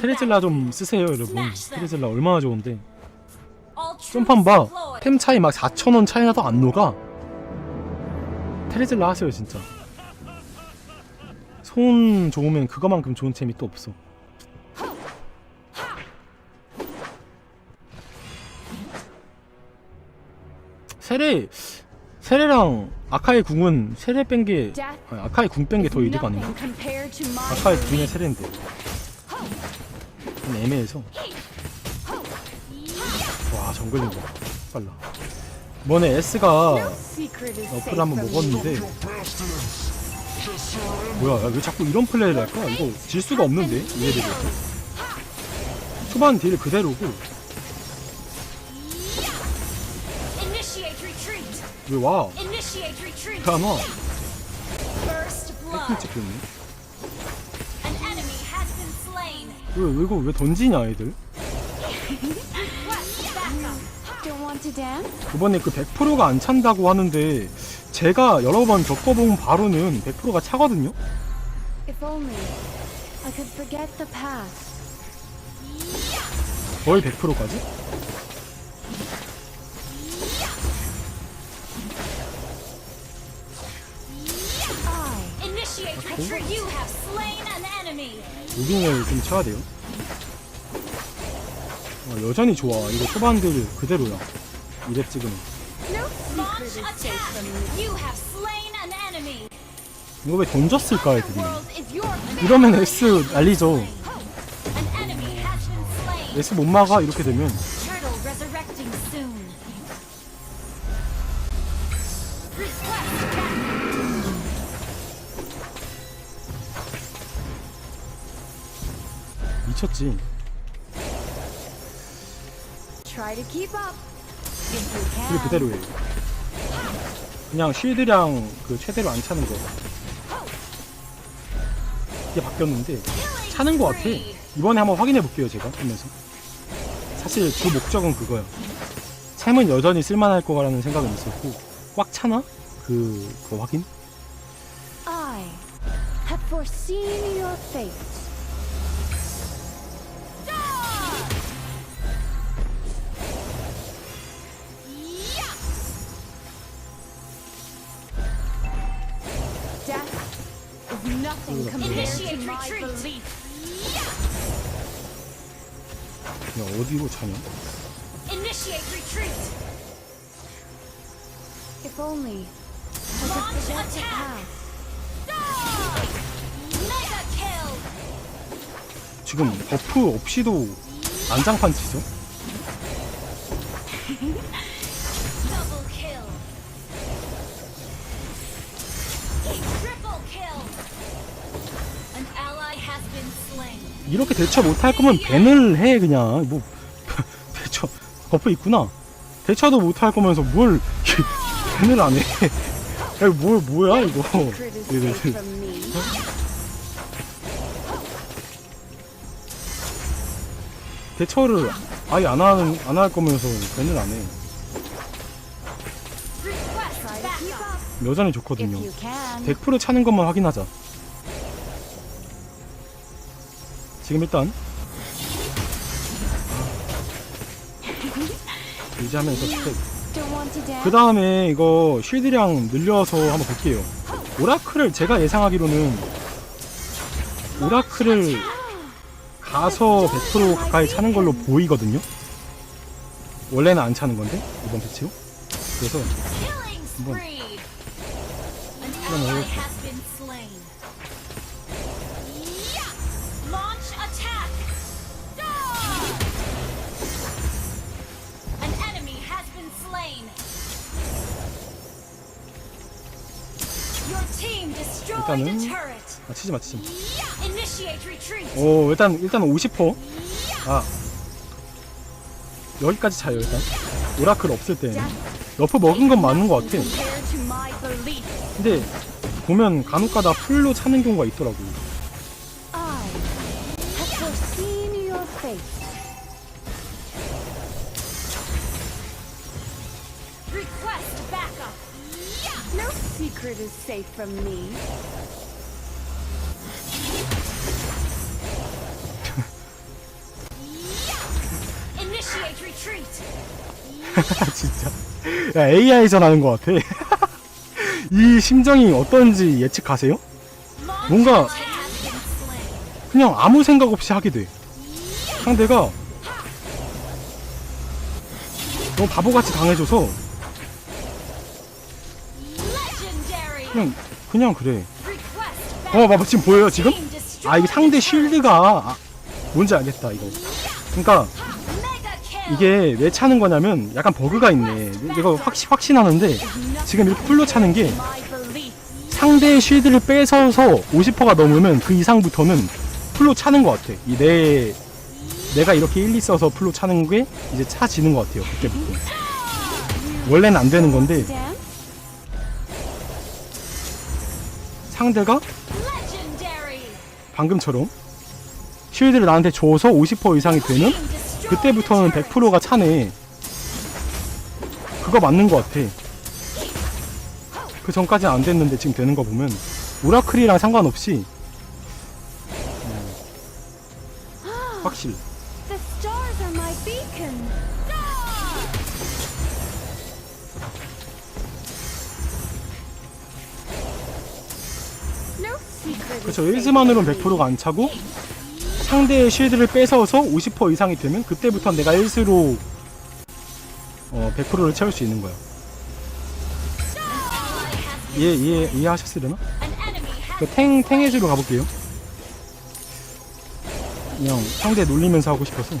테레질라 좀. 쓰세요 여러분. 테레질라 얼마나 좋은데 점판 봐 deployed. 템 차이 막 4천원 차이 나도 안 녹아 테레질라 하세요 진짜 손 좋으면 그거만큼 좋은 템이 또 없어 세레 세레랑 아카의 궁은 세레 뺀게 아니, 아카의 궁뺀 게 더 이득 아닌가? 아카의 궁의 세레인데. 좀 애매해서. 와 정글링 봐 빨라. 이번에 S가 어플 한번. 먹었는데. 뭐야 야, 왜 자꾸 이런 플레이를 할까? 이거 질 수가 없는데 이해되고 초반 딜 그대로고 왜 와? Enemy has been slain. 왜, 왜 이거 왜 던지냐 애들? 이번에 그 100%가 안 찬다고 하는데 제가 여러 번 겪어본 바로는 100%가 차거든요? 거의 100%까지? 무빙을 좀 쳐야 돼요 어, 여전히 좋아 이거 초반 딜 그대로야 이랩 enemy. 이거 왜 던졌을까 애들이 이러면 S slain. S 못 막아 이렇게 되면 미쳤지 Try to keep up. If you 딜 can. 그대로예요 그냥 쉴드량 그 최대로 안 차는 거 이게 바뀌었는데 차는 거 같아 이번에 한번 확인해 볼게요 제가 하면서 사실 주 목적은 그거야 챔은 여전히 쓸만할 거라는 생각은 있었고 꽉 차나? 그, 그 확인? I have foreseen your fate. 어디로 차냐? Initiate retreat. If only Launch attack. Mega kill. 지금 버프 없이도 안장판 치죠? Double kill. Triple kill. An ally has been slain. 이렇게 대처 못할 거면 밴을 해 그냥 뭐 대처 버프 있구나 대처도 못할 거면서 뭘 밴을 안해 야, 뭘 뭐야 이거 me. 대처를 아예 안 하는 안 할 거면서 밴을 안해. 여전히 좋거든요. 100% 차는 것만 확인하자 지금 일단 유지하면서 스택. 그 다음에 이거 쉴드량 늘려서 한번 볼게요. 오라클을 제가 예상하기로는 오라클을 가서 100% 가까이 차는 걸로 보이거든요. 원래는 안 차는 건데 이번 패치로. 그래서 한번 한번 ally 해볼게. has 일단은-. 아, 치지 마 치지 마. Yeah. Initiate retreat. 오 일단 일단 50%. 아 여기까지 차요 일단. 오라클 없을 때. 너프 먹은 건 맞는 것 같아. 근데 보면 간혹가다 풀로 차는 경우가 있더라고. Secret is safe from me. Initiate retreat. 진짜. 야, AI전 하는 것 같아. 이 심정이 어떤지 예측하세요? 뭔가-. 그냥 아무 생각 없이 하게 돼. 상대가 너무 바보같이 당해줘서 그냥 그냥 그래. 어, 봐봐 지금 보여요 지금? 아 이게 상대. 쉴드가 아, 뭔지 알겠다 이거. kill. 이게 왜 차는 거냐면 약간 버그가 있네. 이거 확신 확신하는데 지금 이렇게 풀로 차는 게. 상대의 쉴드를 뺏어서 50%가 넘으면 그 이상부터는 풀로 차는 것 같아. 이 내 내가 이렇게 1, 2 써서 풀로 차는 게 이제 차지는 것 같아요. 그때부터. 원래는 안 되는 건데 상대가. 방금처럼 쉴드를 나한테 줘서 50% 이상이 destroyed 그때부터는 the turret. 100%가 차네. 그거 맞는 것 같아. 그 전까지는 안 됐는데 지금 되는 거 보면 오라클이랑 상관없이 음, 확실히 그렇죠. safe 1스만으로는 from me. 100%가 안 차고 상대의 쉴드를 뺏어서 50% 이상이 되면 그때부터 내가 1스로 어, 100%를 채울 수 있는 거야. 이해 이해 이해하셨으려나? 그 탱 탱해주로 가볼게요. 그냥 상대 놀리면서 하고 싶어서.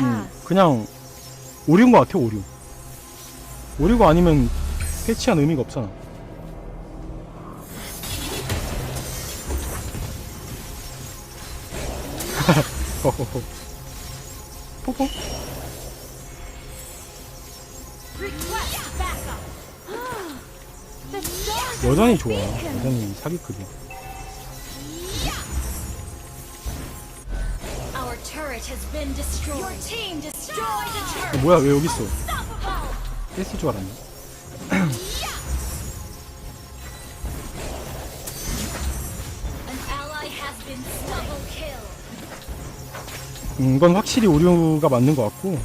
음. 그냥 오류인 것 같아 오류. 오류가 아니면 패치한 의미가 없잖아. 포포? 여전히 좋아. 여전히 사기급이야. 어, 뭐야 왜 여기 있어? 뺐을 줄 알았네. 음, 이건 확실히 오류가 맞는 것 같고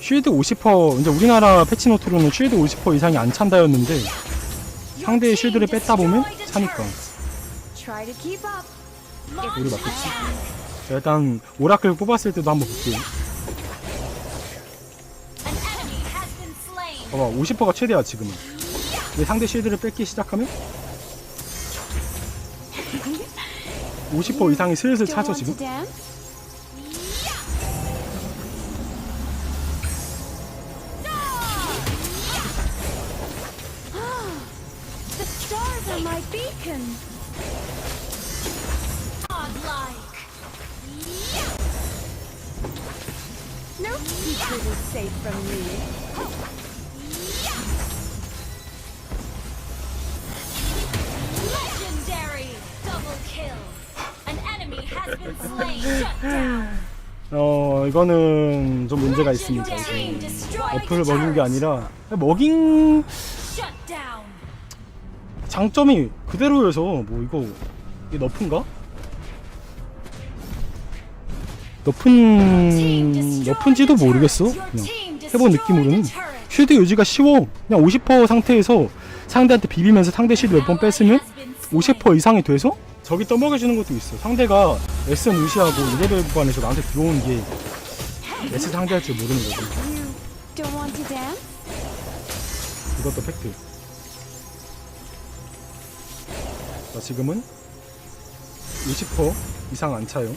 쉴드 50% 이제 우리나라 패치노트로는 쉴드 50% 이상이 안 찬다였는데 상대의 쉴드를 뺐다 보면 차니까. 우리 맞겠지? 자, 일단 오라클 뽑았을 때도 한번 볼게요 봐봐 50%가 최대야 지금은 근데 상대 쉴드를 뺏기 시작하면 50% 이상이 슬슬 차죠 지금. No secret is safe from me. 어 이거는 좀 문제가 있습니다 어플을 먹인 게. 아니라 먹인. 장점이 그대로여서 뭐 이거 이게 너프인가? 높은 높은지도 모르겠어. 그냥 해본 느낌으로는 쉴드 유지가 쉬워. 그냥 50% 상태에서 상대한테 비비면서 상대 쉴드 몇 번 뺐으면 50% 이상이 돼서 저기 떠먹여주는 것도 있어. 상대가 S 무시하고 2레벨 구간에서 나한테 들어오는 게 S 상대할 줄 모르는 dance? 이것도 팩트. 자, 지금은 20% 이상 안 차요.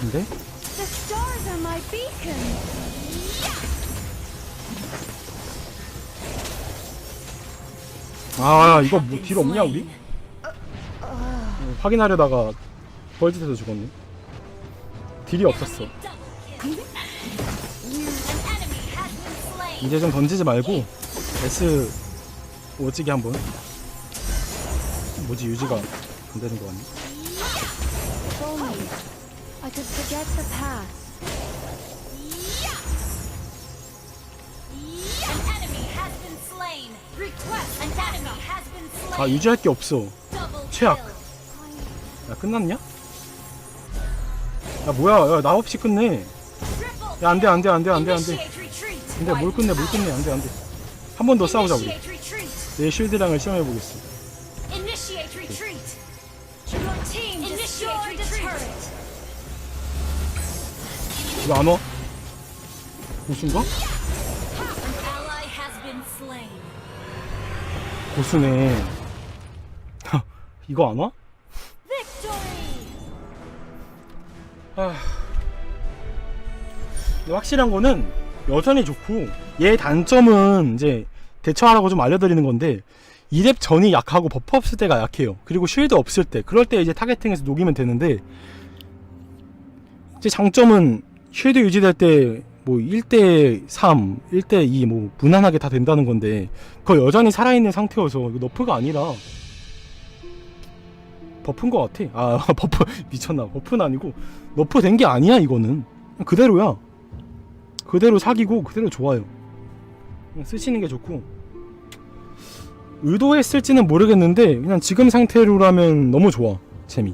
근데 아 이거 뭐딜 없냐 우리? 어, 확인하려다가 벌짓해서 죽었네. 딜이 없었어. 이제 좀 던지지 말고 S 오지게 한번. 뭐지 유지가 안 되는 거 같네. 아 유지할 게 없어. 최악. 야 끝났냐? 야 뭐야? 야 나 없이 끝내. 야 안돼 안돼 안돼 안돼 안돼. 근데 뭘 끝내 뭘 끝내 안돼 안돼. 한 번 더 싸우자 우리. 내 쉴드랑을 시험해 보겠어. Initiate retreat. Your team destroyed the turret. 왜안 와? 고수인가? 고수네. 이거 안 와? 근데 확실한 거는 여전히 좋고 얘 단점은 이제 대처하라고 좀 알려드리는 건데 2렙 전이 약하고 버프 없을 때가 약해요 그리고 쉴드 없을 때 그럴 때 이제 타겟팅해서 녹이면 되는데 이제 장점은 쉴드 유지될 때 뭐 1대 3, 1대 2 뭐 무난하게 다 된다는 건데 그거 여전히 살아있는 상태여서 이거 너프가 아니라 버프인 것 같아. 아 버프 미쳤나. 버프는 아니고 너프 된 게 아니야 이거는. 그대로야. 그대로 사기고 그대로 좋아요. 쓰시는 게 좋고. 의도했을지는 모르겠는데 그냥 지금 상태로라면 너무 좋아 재미